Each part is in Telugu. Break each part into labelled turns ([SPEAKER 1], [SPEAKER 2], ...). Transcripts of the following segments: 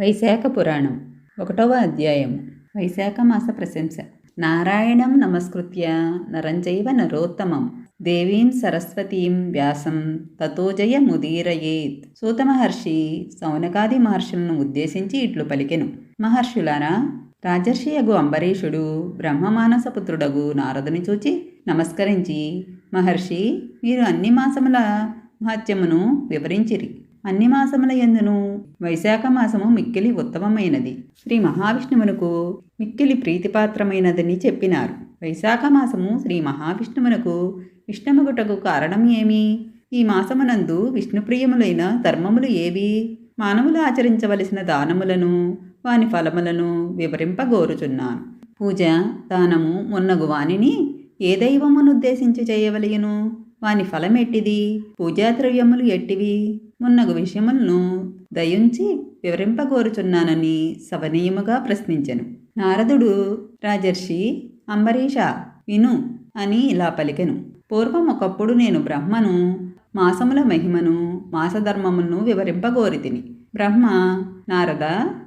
[SPEAKER 1] వైశాఖ పురాణం ఒకటవ అధ్యాయం. వైశాఖ మాస ప్రశంస. నారాయణం నమస్కృత్య నరంజైవ నరోత్తమం. దేవీం సరస్వతీం వ్యాసం తతోజయ ముదీరయేత్. సూత మహర్షి సౌనకాది మహర్షులను ఉద్దేశించి ఇట్లు పలికెను. మహర్షులారా రాజర్షి అగు అంబరీషుడు బ్రహ్మమానసపుత్రుడగు నారదుని చూచి నమస్కరించి మహర్షి మీరు అన్ని మాసముల మహత్యమును వివరించిరి. అన్ని మాసముల ఎందును వైశాఖ మాసము మిక్కిలి ఉత్తమమైనది. శ్రీ మహావిష్ణువునకు మిక్కిలి ప్రీతిపాత్రమైనదని చెప్పినారు. వైశాఖ మాసము శ్రీ మహావిష్ణువునకు ఇష్టమగుటకు కారణం ఏమి? ఈ మాసమునందు విష్ణుప్రియములైన ధర్మములు ఏవి? మానవులు ఆచరించవలసిన దానములను వాని ఫలములను వివరింపగోరుచున్నాను. పూజ దానము మొన్నగు వానిని ఏ దైవమును ఉద్దేశించి చేయవలయను వాని ఫలమెట్టిది? పూజాద్రవ్యములు ఎట్టివి? మున్నగు విషయములను దయుంచి వివరింపగోరుచున్నానని సవనీయముగా ప్రశ్నించెను. నారదుడు రాజర్షి అంబరీష విను అని ఇలా పలికెను. పూర్వం ఒకప్పుడు నేను బ్రహ్మను మాసముల మహిమను మాసధర్మమును వివరింపగోరితిని. బ్రహ్మ నారద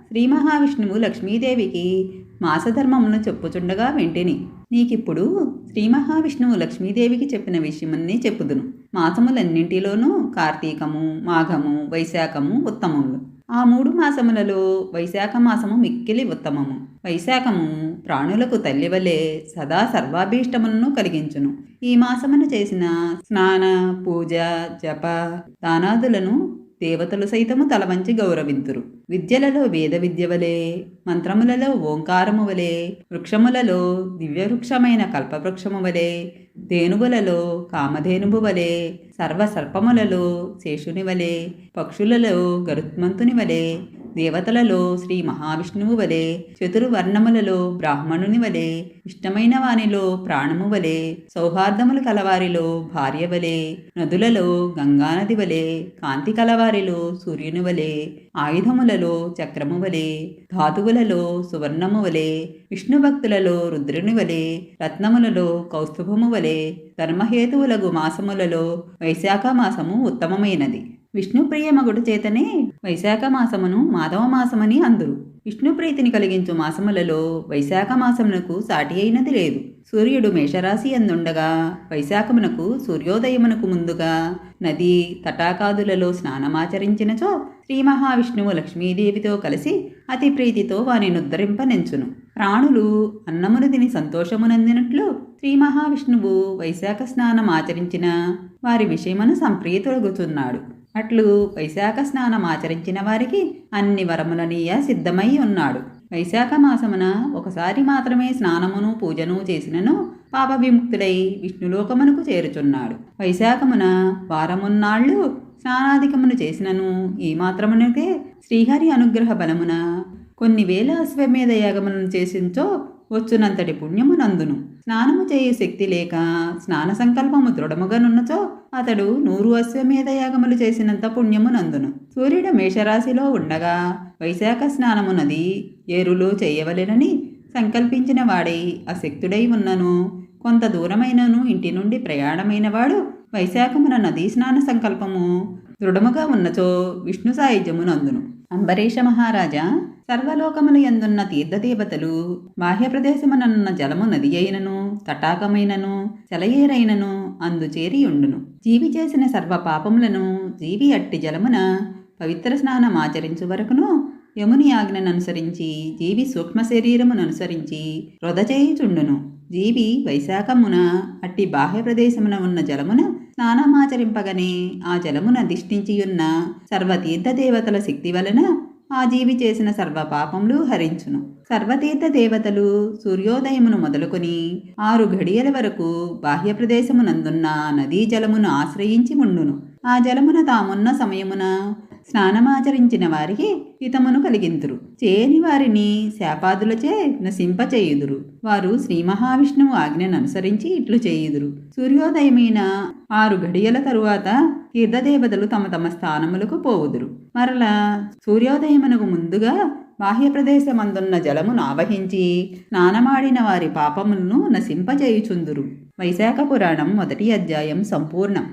[SPEAKER 1] శ్రీ మహావిష్ణువు లక్ష్మీదేవికి మాసధర్మమును చెప్పుచుండగా వెంటిని. నీకిప్పుడు శ్రీ మహావిష్ణువు లక్ష్మీదేవికి చెప్పిన విషయమన్నీ చెప్పుదును. మాసములన్నింటిలోనూ కార్తీకము మాఘము వైశాఖము ఉత్తమములు ఆ మూడు మాసములలో వైశాఖ మాసము మిక్కిలి ఉత్తమము. వైశాఖము ప్రాణులకు తల్లివలే సదా సర్వాభీష్టములను కలిగించును. ఈ మాసమును చేసిన స్నాన పూజ జప దానాదులను దేవతలు సైతము తలవంచి గౌరవింతురు. విద్యలలో వేద విద్య వలె మంత్రములలో ఓంకారము వలె వృక్షములలో దివ్యవృక్షమైన కల్పవృక్షము వలె ధేనువులలో కామధేనువు వలె సర్వసర్పములలో శేషుని వలె పక్షులలో గరుత్మంతుని వలె దేవతలలో శ్రీ మహావిష్ణువు వలె చతుర్వర్ణములలో బ్రాహ్మణుని వలె ఇష్టమైన వానిలో ప్రాణము వలె సౌహార్దములు కలవారిలో భార్య వలె నదులలో గంగానది వలె కాంతి కలవారిలో సూర్యుని వలె ఆయుధములలో చక్రము వలె ధాతువులలో సువర్ణము వలె విష్ణు భక్తులలో రుద్రుని వలె రత్నములలో కౌస్తుభము వలె ధర్మహేతువులగు మాసములలో వైశాఖ మాసము ఉత్తమమైనది. విష్ణుప్రియమగుడు చేతనే వైశాఖ మాసమును మాధవ మాసమని అందురు. విష్ణుప్రీతిని కలిగించు మాసములలో వైశాఖ మాసమునకు సాటి అయినది లేదు. సూర్యుడు మేషరాశి అందుండగా వైశాఖమునకు సూర్యోదయమునకు ముందుగా నది తటాకాదులలో స్నానమాచరించినచో శ్రీ మహావిష్ణువు లక్ష్మీదేవితో కలిసి అతి ప్రీతితో వాని నుద్ధరింపనెంచును ప్రాణులు అన్నమును తిని సంతోషమునందినట్లు శ్రీ మహావిష్ణువు వైశాఖ స్నానం ఆచరించిన వారి విషయమును సంప్రీతులగుచున్నాడు అట్లు వైశాఖ స్నానం ఆచరించిన వారికి అన్ని వరములనీయ సిద్ధమై ఉన్నాడు. వైశాఖ మాసమున ఒకసారి మాత్రమే స్నానమును పూజను చేసినను పాప విముక్తుడై విష్ణులోకమునకు చేరుచున్నాడు. వైశాఖమున వారమున్నాళ్ళు స్నానాధికమును చేసినను ఈ మాత్రమునకే శ్రీహరి అనుగ్రహ బలమున కొన్ని వేల అశ్వమేధ యాగములను చేసించో వచ్చునంతటి పుణ్యము నందును స్నానము చేయు శక్తి లేక స్నాన సంకల్పము దృఢముగానున్నచో అతడు నూరు అశ్వమేధ యాగములు చేసినంత పుణ్యము నందును సూర్యుడు మేషరాశిలో ఉండగా వైశాఖ స్నానమునది ఏరులో చేయవలెనని సంకల్పించిన వాడై అశక్తుడై ఉన్నను. కొంత దూరమైనను ఇంటి నుండి ప్రయాణమైనవాడు వైశాఖమున నదీ స్నాన సంకల్పము దృఢముగా ఉన్నచో విష్ణు సాయుధ్యము అందును అంబరీష మహారాజా సర్వలోకములు ఎందున్న తీర్థదేవతలు బాహ్య ప్రదేశమునన్న జలము నది అయినను తటాకమైనను సెలయేరైనను అందుచేరి ఉండును. జీవి చేసిన సర్వ పాపములను జీవి అట్టి జలమున పవిత్ర స్నానం ఆచరించు వరకును యముని ఆజ్ఞను అనుసరించి జీవి సూక్ష్మ శరీరమును అనుసరించి వృధ చేయుచుండును. జీవి వైశాఖమున అట్టి బాహ్య ప్రదేశమున ఉన్న జలమున స్నానమాచరింపగనే ఆ జలమున దిష్టించియున్న సర్వతీర్థ దేవతల శక్తి వలన ఆ జీవి చేసిన సర్వ పాపములు హరించును. సర్వతీర్థ దేవతలు సూర్యోదయమును మొదలుకొని ఆరు ఘడియల వరకు బాహ్య ప్రదేశమునందున్న నదీ జలమును ఆశ్రయించి ఉండును. ఆ జలమున తామున్న సమయమున స్నానమాచరించిన వారికి హితమును కలిగింతురు. చేయని వారిని శాపాదులచే నశింపచేయుదురు. వారు శ్రీ మహావిష్ణువు ఆజ్ఞను అనుసరించి ఇట్లు చేయుదురు. సూర్యోదయమైన ఆరు గడియల తరువాత తీర్థదేవతలు తమ తమ స్థానములకు పోవుదురు. మరలా సూర్యోదయమునకు ముందుగా బాహ్య ప్రదేశమందున్న జలమును ఆవహించి స్నానమాడిన వారి పాపములను నశింపజేయుచుందురు వైశాఖ పురాణం మొదటి అధ్యాయం సంపూర్ణం.